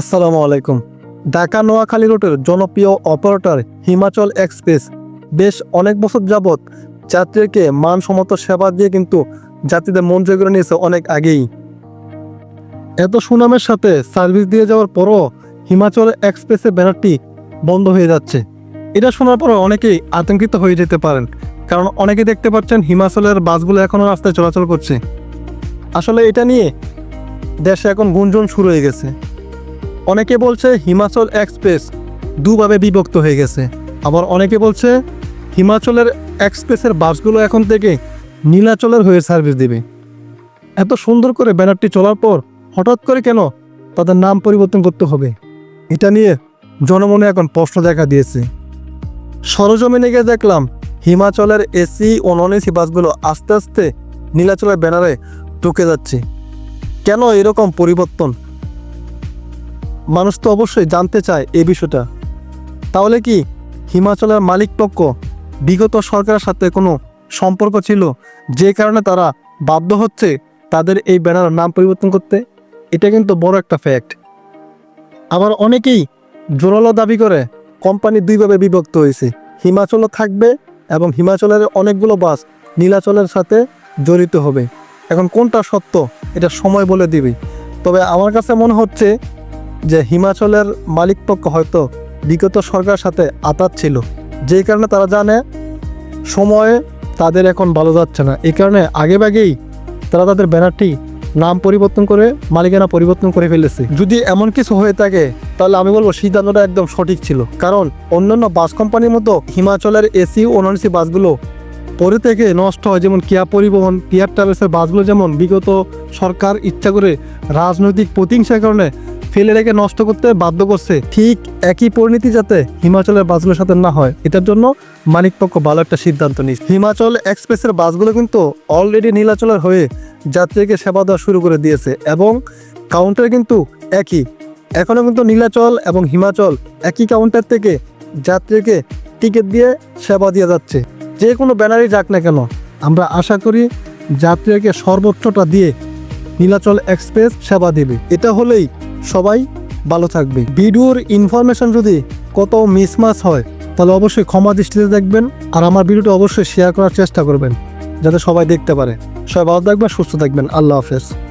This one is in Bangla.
আসসালামু আলাইকুম। ঢাকা নোয়াখালী রুটের জনপ্রিয় অপারেটর হিমাচল এক্সপ্রেস। বেশ অনেক বছর যাবৎ যাত্রীকে মানসম্মত সেবা দিয়ে কিন্তু যাত্রীদের মন জয় করে নিয়েছে অনেক আগেই। এত সুনামের সাথে সার্ভিস দিয়ে যাওয়ার পরও হিমাচল এক্সপ্রেসের ব্যানারটি বন্ধ হয়ে যাচ্ছে। এটা শোনার পরে অনেকেই আতঙ্কিত হয়ে যেতে পারেন, কারণ অনেকে দেখতে পাচ্ছেন হিমাচলের বাসগুলো এখনও রাস্তায় চলাচল করছে। আসলে এটা নিয়ে দেশে এখন গুঞ্জন শুরু হয়ে গেছে। অনেকে বলছে হিমাচল এক্সপ্রেস দুভাবে বিভক্ত হয়ে গেছে। আবার অনেকে বলছে হিমাচলের এক্সপ্রেসের বাসগুলো এখন থেকে নীলাচলের হয়ে সার্ভিস দেবে। এত সুন্দর করে ব্যানারটি চলার পর হঠাৎ করে কেন তাদের নাম পরিবর্তন করতে হবে? এটা নিয়ে জনমনে এখন প্রশ্ন দেখা দিয়েছে। সরজমিনে গিয়ে দেখলাম হিমাচলের এসি ও নন এসি বাসগুলো আস্তে আস্তে নীলাচলের ব্যানারে ঢুকে যাচ্ছে। কেন এরকম পরিবর্তন? মানুষ তো অবশ্যই জানতে চায় এই বিষয়টা। তাহলে কি হিমাচলের মালিক পক্ষ বিগত সরকারের সাথে কোনো সম্পর্ক ছিল যে কারণে তারা বাধ্য হচ্ছে তাদের এই ব্যানারের নাম পরিবর্তন করতে? এটা কিন্তু বড় একটা ফ্যাক্ট আবার অনেকেই জোরালো দাবি করে কোম্পানি দুইভাবে বিভক্ত হয়েছে। হিমাচলও থাকবে এবং হিমাচলের অনেকগুলো বাস নীলাচলের সাথে জড়িত হবে। এখন কোনটা সত্য, এটা সময় বলে দিবে। তবে আমার কাছে মনে হচ্ছে যে হিমাচলের মালিকপক্ষ হয়তো বিগত সরকারের সাথে আতাত ছিল। যেই কারণে তারা জানে সময়ে তাদের এখন ভালো যাচ্ছে না। এই কারণে আগেভাগেই তারা তাদের ব্যানারটি নাম পরিবর্তন করে, মালিকানা পরিবর্তন করে ফেলেছে। যদি এমন কিছু হয়ে থাকে, তাহলে আমি বলব সিদ্ধান্তটা একদম সঠিক ছিল। কারণ অন্যান্য বাস কোম্পানির মতো হিমাচলের এসি ও নন এসি বাসগুলো পরে থেকে নষ্ট হয়। যেমন কিয়া পরিবহন কিয়ার ট্রাভেলসের বাসগুলো যেমন বিগত সরকার ইচ্ছা করে রাজনৈতিক প্রতিহিংসার কারণে ফেলে রেখে নষ্ট করতে বাধ্য করছে, ঠিক একই পরিণতি যাতে হিমাচলের বাসগুলোর সাথে না হয়। এটার জন্য মালিকপক্ষ ভালো একটা সিদ্ধান্ত নিচ্ছে হিমাচল এক্সপ্রেসের বাসগুলো কিন্তু অলরেডি নীলাচলের হয়ে যাত্রীকে সেবা দেওয়া শুরু করে দিয়েছে এবং কাউন্টার কিন্তু একই। এখনও কিন্তু নীলাচল এবং হিমাচল একই কাউন্টার থেকে যাত্রীকে টিকিট দিয়ে সেবা দিয়ে যাচ্ছে। যে কোনো ব্যানারই যাক না কেন, আমরা আশা করি যাত্রীকে সর্বোচ্চটা দিয়ে নীলাচল এক্সপ্রেস সেবা দেবে। এটা হলেই সবাই ভালো থাকবে। ভিডিওর ইনফরমেশন যদি কত মিসমাস হয়, তাহলে অবশ্যই ক্ষমা দৃষ্টিতে দেখবেন আর আমার ভিডিওটা অবশ্যই শেয়ার করার চেষ্টা করবেন, যাতে সবাই দেখতে পারে। সবাই ভালো থাকবেন, সুস্থ থাকবেন। আল্লাহ হাফেজ।